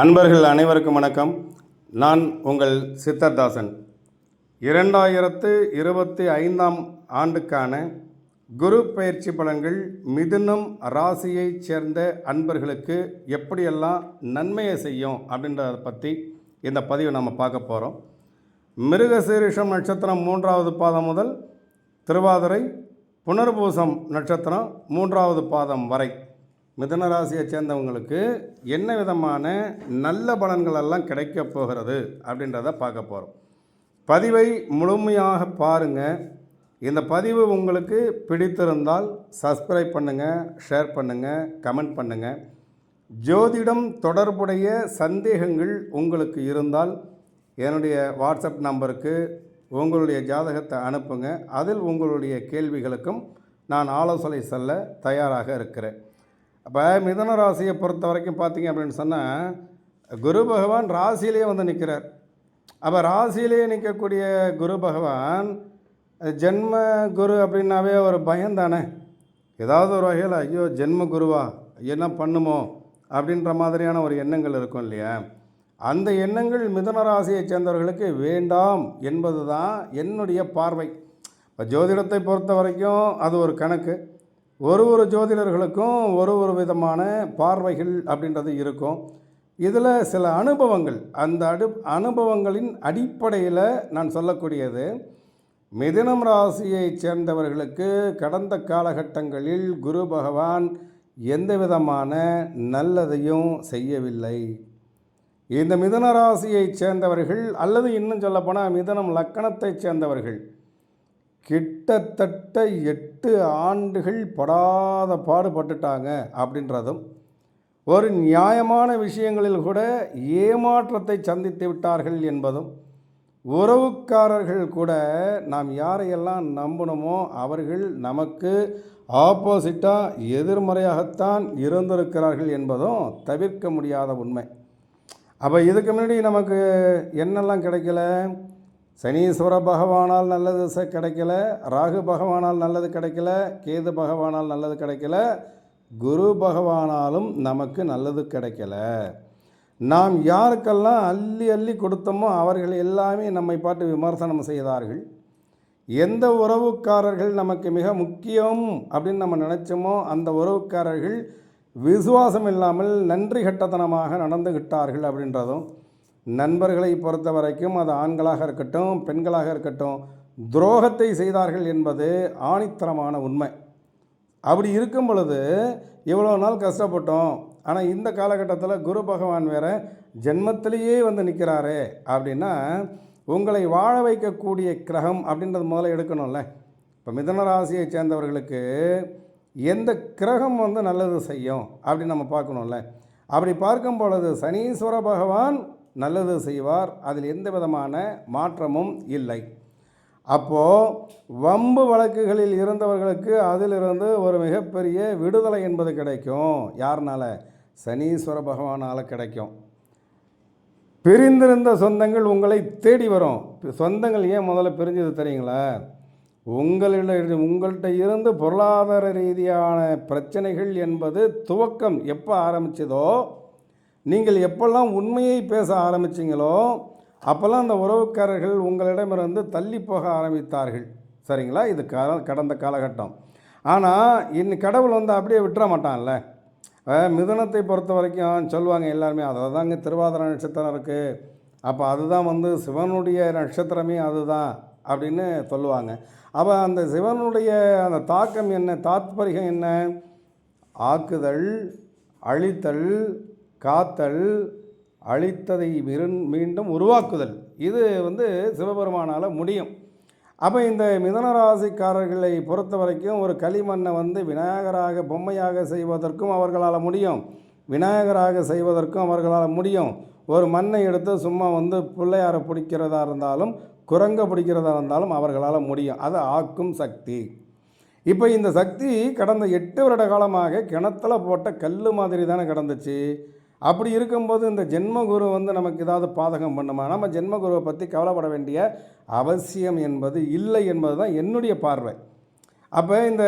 அன்பர்கள் அனைவருக்கும் வணக்கம். நான் உங்கள் சித்தர்தாசன் இரண்டாயிரத்து இருபத்தி ஐந்தாம் ஆண்டுக்கான குரு பயிற்சி பலன்கள் மிதுனம் ராசியைச் சேர்ந்த அன்பர்களுக்கு எப்படியெல்லாம் நன்மையை செய்யும் அப்படின்றத பற்றி இந்த பதிவை நம்ம பார்க்க போகிறோம் மிருகசீரிஷம் நட்சத்திரம் மூன்றாவது பாதம் முதல் திருவாதிரை புனர்பூசம் நட்சத்திரம் மூன்றாவது பாதம் வரை. மிதன ராசியை சேர்ந்தவங்களுக்கு என்ன விதமான நல்ல பலன்களெல்லாம் கிடைக்கப் கிடைக்க போகிறது அப்படின்றத பார்க்க போகிறோம் பதிவை முழுமையாக பாருங்கள் இந்த பதிவு உங்களுக்கு பிடித்திருந்தால் சப்ஸ்கிரைப் பண்ணுங்கள் ஷேர் பண்ணுங்கள் கமெண்ட் பண்ணுங்கள் ஜோதிடம் தொடர்புடைய சந்தேகங்கள் உங்களுக்கு இருந்தால் என்னுடைய வாட்ஸ்அப் நம்பருக்கு உங்களுடைய ஜாதகத்தை அனுப்புங்க. அதில் உங்களுடைய கேள்விகளுக்கும் நான் ஆலோசனை செல்ல தயாராக இருக்கிறேன். அப்போ மிதன ராசியை பொறுத்த வரைக்கும் பார்த்தீங்க அப்படின்னு சொன்னால் குரு பகவான் ராசியிலேயே வந்து நிற்கிறார் அப்போ ராசியிலேயே நிற்கக்கூடிய குரு பகவான் ஜென்ம குரு அப்படின்னாவே ஒரு பயம்தானே ஏதாவது ஒரு வகையில் ஐயோ ஜென்ம குருவா என்ன பண்ணுமோ அப்படின்ற மாதிரியான ஒரு எண்ணங்கள் இருக்கும் இல்லையா? அந்த எண்ணங்கள் மிதன ராசியை சேர்ந்தவர்களுக்கு வேண்டாம் என்பது தான் என்னுடைய பார்வை. இப்போ ஜோதிடத்தை பொறுத்த வரைக்கும் அது ஒரு கணக்கு. ஒரு ஒரு ஜோதிடர்களுக்கும் ஒரு ஒரு விதமான பார்வைகள் அப்படின்றது இருக்கும். இதில் சில அனுபவங்கள் அந்த அடு அனுபவங்களின் அடிப்படையில் நான் சொல்லக்கூடியது மிதினம் ராசியைச் சேர்ந்தவர்களுக்கு கடந்த காலகட்டங்களில் குரு பகவான் எந்த விதமான நல்லதையும் செய்யவில்லை. இந்த மிதன ராசியைச் சேர்ந்தவர்கள் அல்லது இன்னும் சொல்லப்போனால் மிதனம் லக்கணத்தைச் சேர்ந்தவர்கள் கிட்டத்தட்ட எட்டு ஆண்டுகள் படாத பாடுபட்டுட்டாங்க அப்படின்றதும் ஒரு நியாயமான விஷயங்களில் கூட ஏமாற்றத்தை சந்தித்து விட்டார்கள் என்பதும் உறவுக்காரர்கள் கூட நாம் யாரையெல்லாம் நம்பணுமோ அவர்கள் நமக்கு ஆப்போசிட்டாக எதிர்மறையாகத்தான் இருந்திருக்கிறார்கள் என்பதும் தவிர்க்க முடியாத உண்மை. அப்போ இதுக்கு முன்னாடி நமக்கு என்னெல்லாம் கிடைக்கல? சனீஸ்வர பகவானால் நல்லது ச- கிடைக்கல ராகு பகவானால் நல்லது கிடைக்கல கேது பகவானால் நல்லது கிடைக்கல குரு பகவானாலும் நமக்கு நல்லது கிடைக்கல. நாம் யாருக்கெல்லாம் அள்ளி அள்ளி கொடுத்தோமோ அவர்கள் எல்லாமே நம்மை பாட்டு விமர்சனம் செய்தார்கள். எந்த உறவுக்காரர்கள் நமக்கு மிக முக்கியம் அப்படின்னு நம்ம நினச்சோமோ அந்த உறவுக்காரர்கள் விசுவாசம் இல்லாமல் நன்றி கட்டத்தனமாக நடந்துகிட்டார்கள் அப்படின்றதும் நண்பர்களை பொறுத்த வரைக்கும் அது ஆண்களாக இருக்கட்டும் பெண்களாக இருக்கட்டும் துரோகத்தை செய்தார்கள் என்பது ஆணித்தரமான உண்மை. அப்படி இருக்கும் பொழுது இவ்வளோ நாள் கஷ்டப்பட்டோம். ஆனால் இந்த காலகட்டத்தில் குரு பகவான் வேற ஜென்மத்திலேயே வந்து நிற்கிறாரே அப்படின்னா உங்களை வாழ வைக்கக்கூடிய கிரகம் அப்படின்றது முதல்ல எடுக்கணும்ல. இப்போ மிதன ராசியை சேர்ந்தவர்களுக்கு எந்த கிரகம் வந்து நல்லது செய்யும் அப்படின்னு நம்ம பார்க்கணும்ல. அப்படி பார்க்கும் பொழுது சனீஸ்வர பகவான் நல்லது செய்வார். அதில் எந்த விதமான மாற்றமும் இல்லை. அப்போது வம்பு வழக்குகளில் இருந்தவர்களுக்கு அதிலிருந்து ஒரு மிகப்பெரிய விடுதலை என்பது கிடைக்கும். யாருனால? சனீஸ்வர பகவானால் கிடைக்கும். பிரிந்திருந்த சொந்தங்கள் உங்களை தேடி வரும். சொந்தங்கள் ஏன் முதல்ல பிரிஞ்சது தெரியுங்களா? உங்களிட உங்கள்கிட்ட இருந்து பொருளாதார ரீதியான பிரச்சனைகள் என்பது துவக்கம் எப்போ ஆரம்பிச்சதோ நீங்கள் எப்பெல்லாம் உண்மையை பேச ஆரம்பிச்சீங்களோ அப்போல்லாம் அந்த உறவுக்காரர்கள் உங்களிடமிருந்து தள்ளி போக ஆரம்பித்தார்கள். சரிங்களா? இது கால கடந்த காலகட்டம். ஆனால் இன் கடவுள் வந்து அப்படியே விட்டுற மாட்டான்ல. மிதுனத்தை பொறுத்த வரைக்கும் சொல்லுவாங்க எல்லாருமே அதை தாங்க திருவாதிர நட்சத்திரம் இருக்குது அப்போ அதுதான் வந்து சிவனுடைய நட்சத்திரமே அதுதான் அப்படின்னு சொல்லுவாங்க. அப்போ அந்த சிவனுடைய அந்த தாக்கம் என்ன தாத்பரியம் என்ன? ஆக்குதல் அழித்தல் காத்தல் அழித்ததை மிருன் மீண்டும் உருவாக்குதல். இது வந்து சிவபெருமானால் முடியும். அப்போ இந்த மிதனராசிக்காரர்களை பொறுத்த வரைக்கும் ஒரு களிமண்ணை வந்து விநாயகராக பொம்மையாக செய்வதற்கும் அவர்களால் முடியும். விநாயகராக செய்வதற்கும் அவர்களால் முடியும். ஒரு மண்ணை எடுத்து சும்மா வந்து பிள்ளையாரை பிடிக்கிறதா இருந்தாலும் குரங்க பிடிக்கிறதா இருந்தாலும் அவர்களால் முடியும். அது ஆக்கும் சக்தி. இப்போ இந்த சக்தி கடந்த எட்டு வருட காலமாக கிணத்துல போட்ட கல் மாதிரி தானே கிடந்துச்சு. அப்படி இருக்கும்போது இந்த ஜென்மகுரு வந்து நமக்கு ஏதாவது பாதகம் பண்ணுமா? நம்ம ஜென்மகுருவை பற்றி கவலைப்பட வேண்டிய அவசியம் என்பது இல்லை என்பது தான் என்னுடைய பார்வை. அப்போ இந்த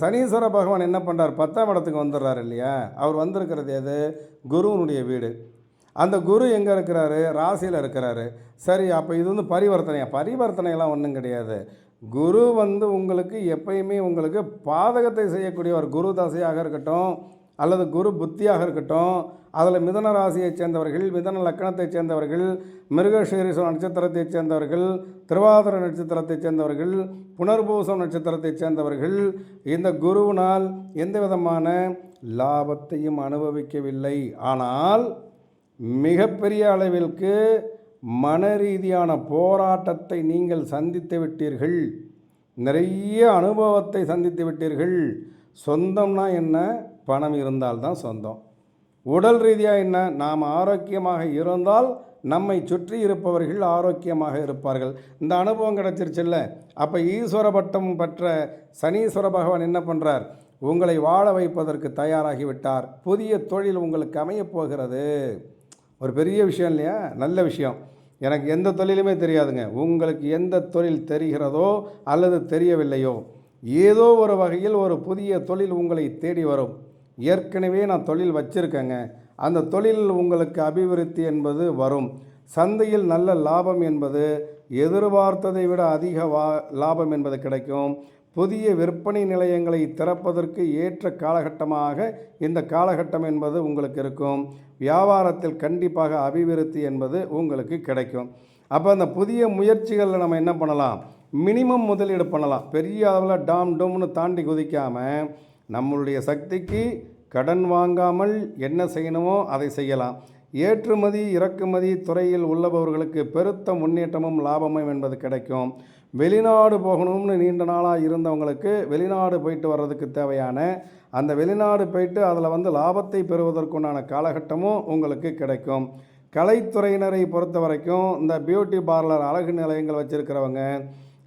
சனீஸ்வர பகவான் என்ன பண்ணுறார் பத்தாம் இடத்துக்கு வந்துடுறாரு இல்லையா? அவர் வந்திருக்கிறது எது? குருவனுடைய வீடு. அந்த குரு எங்கே இருக்கிறாரு? ராசியில் இருக்கிறாரு. சரி அப்போ இது வந்து பரிவர்த்தனையா? பரிவர்த்தனையெல்லாம் ஒன்றும் கிடையாது. குரு வந்து உங்களுக்கு எப்பயுமே உங்களுக்கு பாதகத்தை செய்யக்கூடிய ஒரு குரு தசையாக இருக்கட்டும் அல்லது குரு புத்தியாக இருக்கட்டும் அதில் மிதன ராசியைச் சேர்ந்தவர்கள் மிதன லக்கணத்தைச் சேர்ந்தவர்கள் மிருகசீரிச நட்சத்திரத்தைச் சேர்ந்தவர்கள் திருவாதிர நட்சத்திரத்தைச் சேர்ந்தவர்கள் புனர்பூசம் நட்சத்திரத்தைச் சேர்ந்தவர்கள் இந்த குருவினால் எந்த விதமான லாபத்தையும் அனுபவிக்கவில்லை. ஆனால் மிகப்பெரிய அளவிற்கு மன ரீதியான போராட்டத்தை நீங்கள் சந்தித்து விட்டீர்கள். நிறைய அனுபவத்தை சந்தித்து விட்டீர்கள். சொந்தம்னா என்ன? பணம் இருந்தால்தான் சொந்தம். உடல் ரீதியாக என்ன? நாம் ஆரோக்கியமாக இருந்தால் நம்மை சுற்றி இருப்பவர்கள் ஆரோக்கியமாக இருப்பார்கள். இந்த அனுபவம் கிடச்சிருச்சுல்ல? அப்போ ஈஸ்வர பட்டம் பெற்ற சனீஸ்வர பகவான் என்ன பண்ணுறார் உங்களை வாழ வைப்பதற்கு தயாராகி விட்டார். புதிய தொழில் உங்களுக்கு அமையப் போகிறது. ஒரு பெரிய விஷயம் இல்லையா? நல்ல விஷயம். எனக்கு எந்த தொழிலுமே தெரியாதுங்க. உங்களுக்கு எந்த தொழில் தெரிகிறதோ அல்லது தெரியவில்லையோ ஏதோ ஒரு வகையில் ஒரு புதிய தொழில் உங்களை தேடி வரும். ஏற்கனவே நான் தொழில் வச்சுருக்கேங்க. அந்த தொழில் உங்களுக்கு அபிவிருத்தி என்பது வரும். சந்தையில் நல்ல லாபம் என்பது எதிர்பார்த்ததை விட அதிக வா லாபம் என்பது கிடைக்கும். புதிய விற்பனை நிலையங்களை திறப்பதற்கு ஏற்ற காலகட்டமாக இந்த காலகட்டம் என்பது உங்களுக்கு இருக்கும். வியாபாரத்தில் கண்டிப்பாக அபிவிருத்தி என்பது உங்களுக்கு கிடைக்கும். அப்போ அந்த புதிய முயற்சிகளில் நம்ம என்ன பண்ணலாம்? மினிமம் முதலீடு பண்ணலாம். பெரிய அளவில் டாம் டோம்னு தாண்டி குதிக்காமல் நம்மளுடைய சக்திக்கு கடன் வாங்காமல் என்ன செய்யணுமோ அதை செய்யலாம். ஏற்றுமதி இறக்குமதி துறையில் உள்ளபவர்களுக்கு பெருத்த முன்னேற்றமும் லாபமும் என்பது கிடைக்கும். வெளிநாடு போகணும்னு நீண்ட நாளாக இருந்தவங்களுக்கு வெளிநாடு போயிட்டு வர்றதுக்கு தேவையான அந்த வெளிநாடு போயிட்டு அதில் வந்து லாபத்தை பெறுவதற்குண்டான காலகட்டமும் உங்களுக்கு கிடைக்கும். கலைத்துறையினரை பொறுத்த வரைக்கும் இந்த பியூட்டி பார்லர் அழகு நிலையங்கள் வச்சுருக்கிறவங்க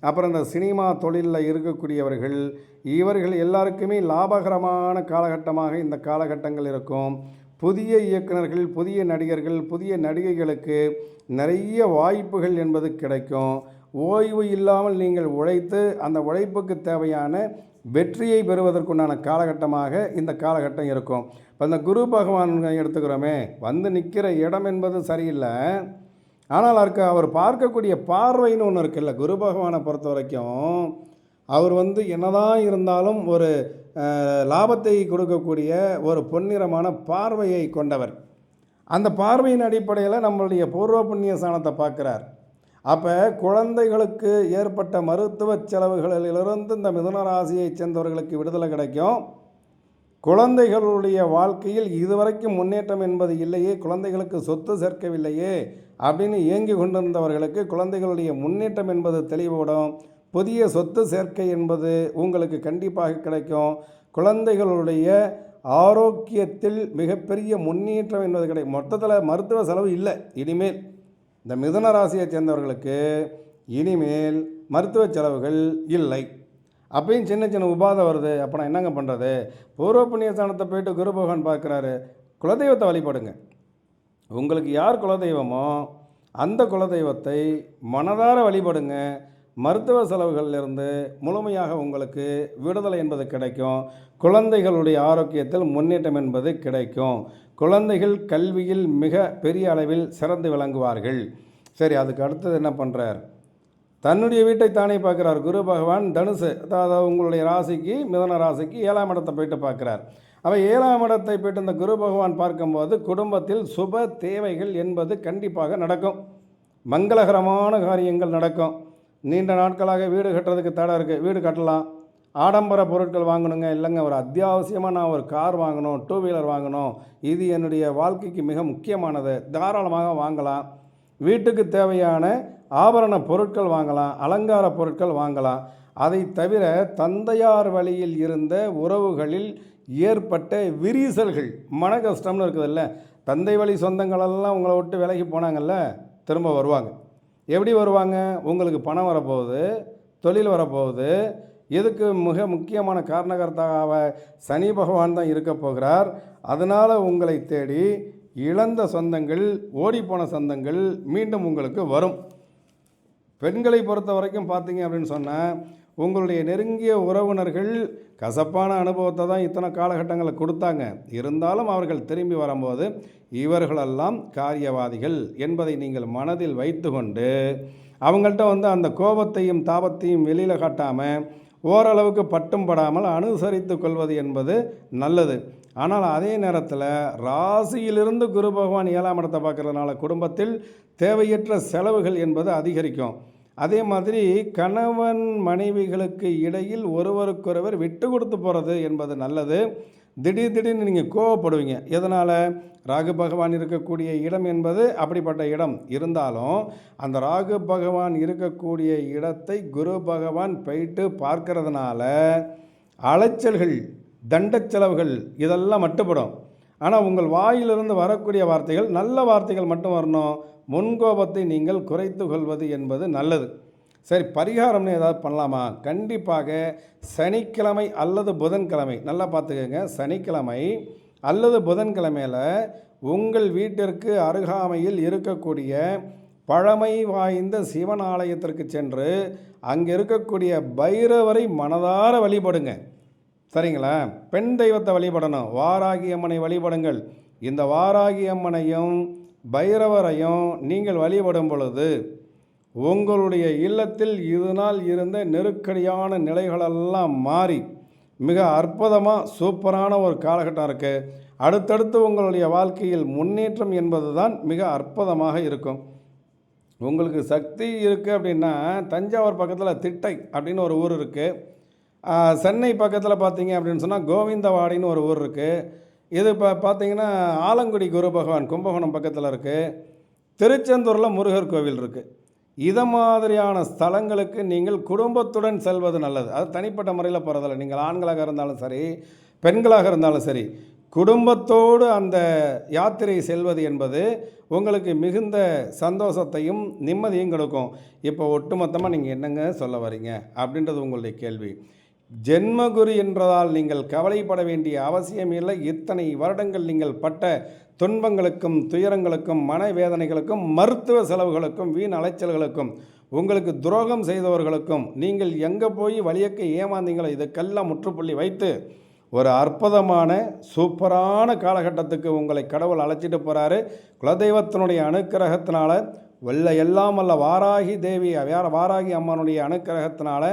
அப்புறம் இந்த சினிமா தொழிலில் இருக்கக்கூடியவர்கள் இவர்கள் எல்லாருக்குமே லாபகரமான காலகட்டமாக இந்த காலகட்டங்கள் இருக்கும். புதிய இயக்குனர்கள் புதிய நடிகர்கள் புதிய நடிகைகளுக்கு நிறைய வாய்ப்புகள் என்பது கிடைக்கும். ஓய்வு இல்லாமல் நீங்கள் உழைத்து அந்த உழைப்புக்கு தேவையான வெற்றியை பெறுவதற்குண்டான காலகட்டமாக இந்த காலகட்டம் இருக்கும். இப்போ இந்த குரு பகவான் எடுத்துக்கிறோமே வந்து நிற்கிற இடம் என்பது சரியில்லை. ஆனால் அவருக்கு அவர் பார்க்கக்கூடிய பார்வைன்னு ஒன்று இருக்குல்ல குரு பகவானை பொறுத்த வரைக்கும் அவர் வந்து என்னதான் இருந்தாலும் ஒரு லாபத்தை கொடுக்கக்கூடிய ஒரு பொன்னிறமான பார்வையை கொண்டவர். அந்த பார்வையின் அடிப்படையில் நம்மளுடைய பூர்வ புண்ணிய சாணத்தை பார்க்குறார். அப்போ குழந்தைகளுக்கு ஏற்பட்ட மருத்துவ செலவுகளிலிருந்து இந்த மிதுன ராசியைச் சேர்ந்தவர்களுக்கு விடுதலை கிடைக்கும். குழந்தைகளுடைய வாழ்க்கையில் இதுவரைக்கும் முன்னேற்றம் என்பது இல்லையே குழந்தைகளுக்கு சொத்து சேர்க்கவில்லையே அப்படின்னு ஏங்கி கொண்டிருந்தவர்களுக்கு குழந்தைகளுடைய முன்னேற்றம் என்பது தெளிவுபடும். புதிய சொத்து சேர்க்கை என்பது உங்களுக்கு கண்டிப்பாக கிடைக்கும். குழந்தைகளுடைய ஆரோக்கியத்தில் மிகப்பெரிய முன்னேற்றம் என்பது கிடைக்கும் மொத்தத்தில் மருத்துவ செலவு இல்லை. இனிமேல் இந்த மிதுன ராசியைச் சேர்ந்தவர்களுக்கு இனிமேல் மருத்துவ செலவுகள் இல்லை. அப்பயும் சின்ன சின்ன உபாதை வருது. அப்போ நான் என்னங்க பண்ணுறது பூர்வ புண்ணிய ஸ்தானத்தை போயிட்டு குரு பகவான் பார்க்குறாரு. குலதெய்வத்தை வழிபடுங்க. உங்களுக்கு யார் குலதெய்வமோ அந்த குலதெய்வத்தை மனதார வழிபடுங்க. மருத்துவ செலவுகளிலிருந்து முழுமையாக உங்களுக்கு விடுதலை என்பது கிடைக்கும். குழந்தைகளுடைய ஆரோக்கியத்தில் முன்னேற்றம் என்பது கிடைக்கும். குழந்தைகள் கல்வியில் மிக பெரிய அளவில் சிறந்து விளங்குவார்கள். சரி அதுக்கு அடுத்தது என்ன பண்ணுறார் தன்னுடைய வீட்டை தானே பார்க்குறார். குரு பகவான் தனுசு அதாவது உங்களுடைய ராசிக்கு மிதன ராசிக்கு ஏழாம் இடத்தை போயிட்டு பார்க்குறார். அவை ஏழாம் இடத்தை போயிட்டு இந்த குரு பகவான் பார்க்கும்போது குடும்பத்தில் சுப தேவைகள் என்பது கண்டிப்பாக நடக்கும். மங்களகரமான காரியங்கள் நடக்கும். நீண்ட நாட்களாக வீடு கட்டுறதுக்கு தடை இருக்குது வீடு கட்டலாம். ஆடம்பர பொருட்கள் வாங்கணுங்க. இல்லைங்க ஒரு அத்தியாவசியமாக நான் ஒரு கார் வாங்கணும் டூ வீலர் வாங்கணும். இது என்னுடைய வாழ்க்கைக்கு மிக முக்கியமானது. தாராளமாக வாங்கலாம். வீட்டுக்கு தேவையான ஆபரண பொருட்கள் வாங்கலாம். அலங்கார பொருட்கள் வாங்கலாம். அதை தவிர தந்தையார் வழியில் இருந்த உறவுகளில் ஏற்பட்ட விரிசல்கள் மன கஷ்டம்னு இருக்குதுல்ல. தந்தை வழி சொந்தங்களெல்லாம் உங்களை விட்டு விலகி போனாங்கல்ல திரும்ப வருவாங்க. எப்படி வருவாங்க? உங்களுக்கு பணம் வரப்போகுது தொழில் வரப்போகுது. இதுக்கு மிக முக்கியமான காரணகர்த்தாவ சனி பகவான் தான் இருக்க போகிறார். அதனால் உங்களை தேடி இழந்த சொந்தங்கள் ஓடிப்போன சொந்தங்கள் மீண்டும் உங்களுக்கு வரும். பெண்களை பொறுத்த வரைக்கும் பார்த்தீங்க அப்படின்னு சொன்னால் உங்களுடைய நெருங்கிய உறவினர்கள் கசப்பான அனுபவத்தை தான் இத்தனை காலகட்டங்களை கொடுத்தாங்க. இருந்தாலும் அவர்கள் திரும்பி வரும்போது இவர்களெல்லாம் காரியவாதிகள் என்பதை நீங்கள் மனதில் வைத்துக்கொண்டு அவங்கள்ட்ட வந்து அந்த கோபத்தையும் தாபத்தையும் வெளியில் காட்டாமல் ஓரளவுக்கு பட்டும் படாமல் அனுசரித்து கொள்வது என்பது நல்லது. ஆனால் அதே நேரத்தில் ராசியிலிருந்து குரு பகவான் ஏழாம் இடத்தை பார்க்கறதுனால குடும்பத்தில் தேவையற்ற செலவுகள் என்பது அதிகரிக்கும். அதே மாதிரி கணவன் மனைவிகளுக்கு இடையில் ஒருவருக்கொருவர் விட்டு கொடுத்து போகிறது என்பது நல்லது. திடீர் திடீர்னு நீங்கள் கோவப்படுவீங்க. எதனால்? ராகு பகவான் இருக்கக்கூடிய இடம் என்பது அப்படிப்பட்ட இடம். இருந்தாலும் அந்த ராகு பகவான் இருக்கக்கூடிய இடத்தை குரு பகவான் போயிட்டு பார்க்கறதுனால அலைச்சல்கள் தண்டச் செலவுகள் இதெல்லாம் மட்டுப்படும். ஆனால் உங்கள் வாயிலிருந்து வரக்கூடிய வார்த்தைகள் நல்ல வார்த்தைகள் மட்டும் வரணும். முன்கோபத்தை நீங்கள் குறைத்து கொள்வது என்பது நல்லது. சரி பரிகாரம்னு ஏதாவது பண்ணலாமா? கண்டிப்பாக சனிக்கிழமை அல்லது புதன்கிழமை நல்லா பார்த்துக்கோங்க. சனிக்கிழமை அல்லது புதன்கிழமையில் உங்கள் வீட்டிற்கு அருகாமையில் இருக்கக்கூடிய பழமை வாய்ந்த சிவன் ஆலயத்திற்கு சென்று அங்கே இருக்கக்கூடிய பைரவரை மனதார வழிபடுங்க. சரிங்களா? பெண் தெய்வத்தை வழிபடணும். வாராகி அம்மனை வழிபடுங்கள். இந்த வாராகி அம்மனையும் பைரவரையும் நீங்கள் வழிபடும் பொழுது உங்களுடைய இல்லத்தில் இதனால் இருந்த நெருக்கடியான நிலைகளெல்லாம் மாறி மிக அற்புதமாக சூப்பரான ஒரு காலகட்டம் இருக்குது அடுத்தடுத்து உங்களுடைய வாழ்க்கையில் முன்னேற்றம் என்பது தான் மிக அற்புதமாக இருக்கும். உங்களுக்கு சக்தி இருக்குது அப்படின்னா தஞ்சாவூர் பக்கத்தில் திட்டை அப்படின்னு ஒரு ஊர் இருக்குது சென்னை பக்கத்தில் பார்த்தீங்க அப்படின்னு சொன்னால் கோவிந்தவாடின்னு ஒரு ஊர் இருக்குது இது இப்போ பார்த்தீங்கன்னா ஆலங்குடி குரு பகவான் கும்பகோணம் பக்கத்தில் இருக்குது திருச்செந்தூரில் முருகர் கோவில் இருக்குது இதை மாதிரியான ஸ்தலங்களுக்கு நீங்கள் குடும்பத்துடன் செல்வது நல்லது. அது தனிப்பட்ட முறையில் போகிறதில்ல நீங்கள் ஆண்களாக இருந்தாலும் சரி பெண்களாக இருந்தாலும் சரி குடும்பத்தோடு அந்த யாத்திரை செல்வது என்பது உங்களுக்கு மிகுந்த சந்தோஷத்தையும் நிம்மதியும் கொடுக்கும். இப்போ ஒட்டுமொத்தமாக நீங்கள் என்னங்க சொல்ல வரீங்க? அப்படின்றது உங்களுடைய கேள்வி. ஜென்மகுரு என்றதால் நீங்கள் கவலைப்பட வேண்டிய அவசியம் இல்லை. இத்தனை வருடங்கள் நீங்கள் பட்ட துன்பங்களுக்கும் துயரங்களுக்கும் மனவேதனைகளுக்கும் மருத்துவ செலவுகளுக்கும் வீண் அலைச்சல்களுக்கும் உங்களுக்கு துரோகம் செய்தவர்களுக்கும் நீங்கள் எங்கே போய் வழியக்க ஏமாந்தீங்களோ இதுக்கெல்லாம் முற்றுப்புள்ளி வைத்து ஒரு அற்புதமான சூப்பரான காலகட்டத்துக்கு உங்களை கடவுள் அழைச்சிட்டு போகிறாரு குலதெய்வத்தினுடைய அனுக்கிரகத்தினால வெள்ள எல்லாம் அல்ல வாராகி தேவி வேற வாராகி அம்மனுடைய அனுக்கிரகத்தினால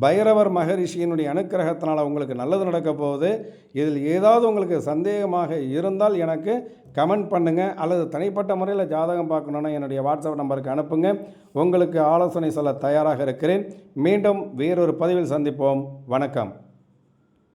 பைரவர் மகரிஷியினுடைய அனுக்கிரகத்தினால் உங்களுக்கு நல்லது நடக்க போகுது. இதில் ஏதாவது உங்களுக்கு சந்தேகமாக இருந்தால் எனக்கு கமெண்ட் பண்ணுங்கள் அல்லது தனிப்பட்ட முறையில் ஜாதகம் பார்க்கணுன்னா என்னுடைய வாட்ஸ்அப் நம்பருக்கு அனுப்புங்க. உங்களுக்கு ஆலோசனை சொல்ல தயாராக இருக்கிறேன். மீண்டும் வேறொரு பதிவில் சந்திப்போம். வணக்கம்.